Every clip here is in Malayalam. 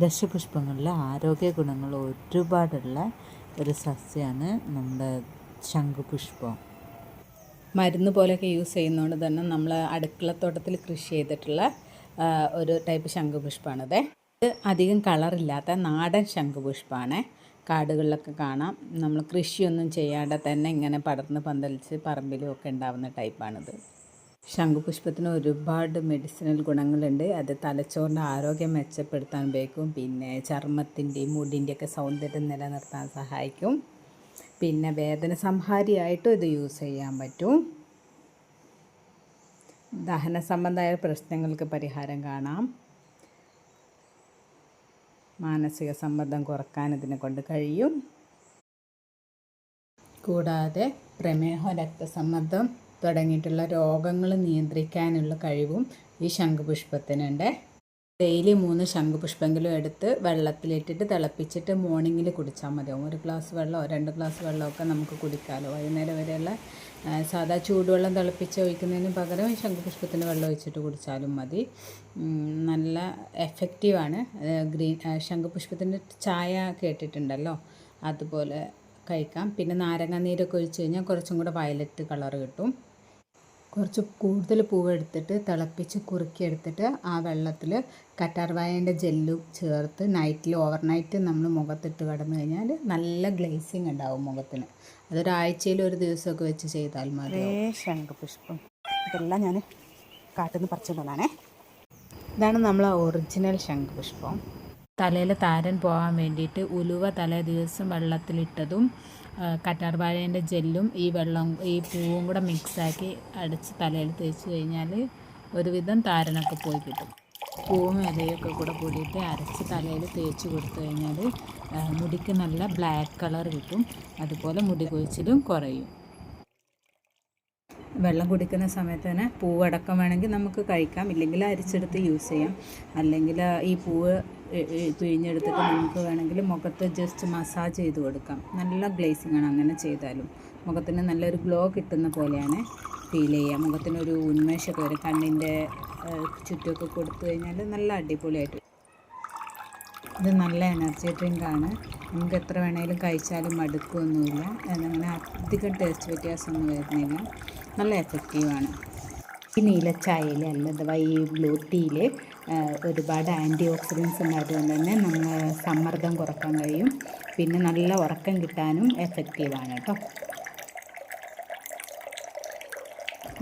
ദശപുഷ്പങ്ങളിൽ ആരോഗ്യ ഗുണങ്ങൾ ഒരുപാടുള്ള ഒരു സസ്യമാണ് നമ്മുടെ ശംഖുപുഷ്പം. മരുന്ന് പോലെയൊക്കെ യൂസ് ചെയ്യുന്നതുകൊണ്ട് തന്നെ നമ്മൾ അടുക്കളത്തോട്ടത്തിൽ കൃഷി ചെയ്തിട്ടുള്ള ഒരു ടൈപ്പ് ശംഖുപുഷ്പമാണിത് ഇത് അധികം കളറില്ലാത്ത നാടൻ ശംഖുപുഷ്പമാണ് കാടുകളിലൊക്കെ കാണാം. നമ്മൾ കൃഷിയൊന്നും ചെയ്യാതെ തന്നെ ഇങ്ങനെ പടർന്ന് പന്തലിച്ച് പറമ്പിലും ഒക്കെ ഉണ്ടാവുന്ന ടൈപ്പാണിത് ശംഖുപുഷ്പത്തിന് ഒരുപാട് മെഡിസിനൽ ഗുണങ്ങളുണ്ട്. അത് തലച്ചോറിന്റെ ആരോഗ്യം മെച്ചപ്പെടുത്താൻ ഉപയോഗിക്കും. പിന്നെ ചർമ്മത്തിന്റെയും മുടിന്റെയൊക്കെ സൗന്ദര്യം നിലനിർത്താൻ സഹായിക്കും. പിന്നെ വേദന സംഹാരിയായിട്ടും ഇത് യൂസ് ചെയ്യാൻ പറ്റും. ദഹന സംബന്ധമായ പ്രശ്നങ്ങൾക്ക് പരിഹാരം കാണാം. മാനസിക സമ്മർദ്ദം കുറയ്ക്കാൻ ഇതിനെ കൊണ്ട് കഴിയും. കൂടാതെ പ്രമേഹ രക്തസമ്മർദ്ദം തുടങ്ങിയിട്ടുള്ള രോഗങ്ങൾ നിയന്ത്രിക്കാനുള്ള കഴിവും ഈ ശംഖുപുഷ്പത്തിനുണ്ട്. ഡെയിലി മൂന്ന് ശംഖുപുഷ്പെങ്കിലും എടുത്ത് വെള്ളത്തിലിട്ടിട്ട് തിളപ്പിച്ചിട്ട് മോർണിംഗിൽ കുടിച്ചാൽ മതിയാവും ഒരു ഗ്ലാസ് വെള്ളമോ രണ്ട് ഗ്ലാസ് വെള്ളമൊക്കെ നമുക്ക് കുടിക്കാമല്ലോ വൈകുന്നേരം വരെയുള്ള സാധാ ചൂടുവെള്ളം തിളപ്പിച്ച് ഒഴിക്കുന്നതിന് പകരം ഈ ശംഖുപുഷ്പത്തിന്റെ വെള്ളം ഒഴിച്ചിട്ട് കുടിച്ചാലും മതി. നല്ല എഫക്റ്റീവാണ് ഗ്രീൻ ശംഖുപുഷ്പത്തിന്റെ ചായ കേട്ടിട്ടുണ്ടല്ലോ? അതുപോലെ കഴിക്കാം. പിന്നെ നാരങ്ങ നീരൊക്കെ ഒഴിച്ച് കഴിഞ്ഞാൽ കുറച്ചും കൂടെ വയലറ്റ് കളർ കിട്ടും. കുറച്ച് കൂടുതൽ പൂവ് എടുത്തിട്ട് തിളപ്പിച്ച് കുറുക്കിയെടുത്തിട്ട് ആ വെള്ളത്തിൽ കറ്റാർവായന്റെ ജെല്ലും ചേർത്ത് നൈറ്റിൽ ഓവർനൈറ്റ് നമ്മൾ മുഖത്തിട്ട് കിടന്നു കഴിഞ്ഞാൽ നല്ല ഗ്ലേസിങ് ഉണ്ടാവും മുഖത്തിന്. അതൊരാഴ്ചയിൽ ഒരു ദിവസമൊക്കെ വെച്ച് ചെയ്താൽ മതി ശംഖുപുഷ്പം. ഇതെല്ലാം ഞാൻ കാട്ടിൽ നിന്ന് ഇതാണ് നമ്മൾ ഒറിജിനൽ ശംഖുപുഷ്പം. തലയിൽ താരൻ പോകാൻ വേണ്ടിയിട്ട് ഉലുവ തലേ ദിവസം വെള്ളത്തിലിട്ടതും ആ, കറ്റാർവാഴേന്റെ ജെല്ലും ഈ വെള്ളം ഈ പൂവും കൂടെ മിക്സാക്കി അടിച്ച് തലയിൽ തേച്ച് കഴിഞ്ഞാൽ ഒരുവിധം താരനൊക്കെ പോയി കിട്ടും. പൂവും ഇലയൊക്കെ കൂടെ കൂടിയിട്ട് അരച്ച് തലയിൽ തേച്ച് കൊടുത്തു കഴിഞ്ഞാൽ മുടിക്ക് നല്ല ബ്ലാക്ക് കളർ കിട്ടും. അതുപോലെ മുടി കൊഴിച്ചിലും കുറയും. വെള്ളം കുടിക്കുന്ന സമയത്ത് തന്നെ പൂവടക്കം വേണമെങ്കിൽ നമുക്ക് കഴിക്കാം. ഇല്ലെങ്കിൽ അരിച്ചെടുത്ത് യൂസ് ചെയ്യാം. അല്ലെങ്കിൽ ഈ പൂവ് പിഴിഞ്ഞെടുത്തിട്ട് നമുക്ക് വേണമെങ്കിൽ മുഖത്ത് ജസ്റ്റ് മസാജ് ചെയ്ത് കൊടുക്കാം. നല്ല ഗ്ലേസിംഗ് ആണ് അങ്ങനെ ചെയ്താലും. മുഖത്തിന് നല്ലൊരു ഗ്ലോ കിട്ടുന്ന പോലെയാണ് ഫീൽ ചെയ്യുക. മുഖത്തിനൊരു ഉന്മേഷമൊക്കെ വരും. കണ്ണിന്റെ ചുറ്റുമൊക്കെ കൊടുത്തു കഴിഞ്ഞാൽ നല്ല അടിപൊളിയായിട്ട് ഇത് നല്ല എനർജി ഡ്രിങ്കാണ്. നമുക്ക് എത്ര വേണേലും കഴിച്ചാലും മടുക്കുകയൊന്നുമില്ല അങ്ങനെ അധികം ടേസ്റ്റ് വ്യത്യാസമൊന്നും വരുന്നില്ല. നല്ല എഫക്റ്റീവാണ് ഈ നീലച്ചായയിൽ അല്ല ഈ ബ്ലൂ ടീയിൽ ഒരുപാട് ആന്റി ഓക്സിഡൻസ് ഉണ്ടായതുകൊണ്ട് തന്നെ നമ്മൾ സമ്മർദ്ദം കുറയ്ക്കാൻ കഴിയും. പിന്നെ നല്ല ഉറക്കം കിട്ടാനും എഫക്റ്റീവാണ് കേട്ടോ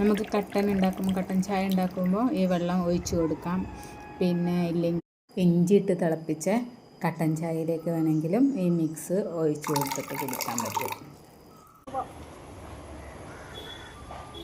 നമുക്ക് കട്ടൻ ഉണ്ടാക്കുമ്പോൾ കട്ടൻ ചായ ഉണ്ടാക്കുമ്പോൾ ഈ വെള്ളം ഒഴിച്ചു കൊടുക്കാം. പിന്നെ ഇല്ലെങ്കിൽ ഇഞ്ചി ഇട്ട് തിളപ്പിച്ച കട്ടൻ ചായയിലേക്ക് വേണമെങ്കിലും ഈ മിക്സ് ഒഴിച്ചു കൊടുത്തിട്ട് കുടിക്കാൻ പറ്റും.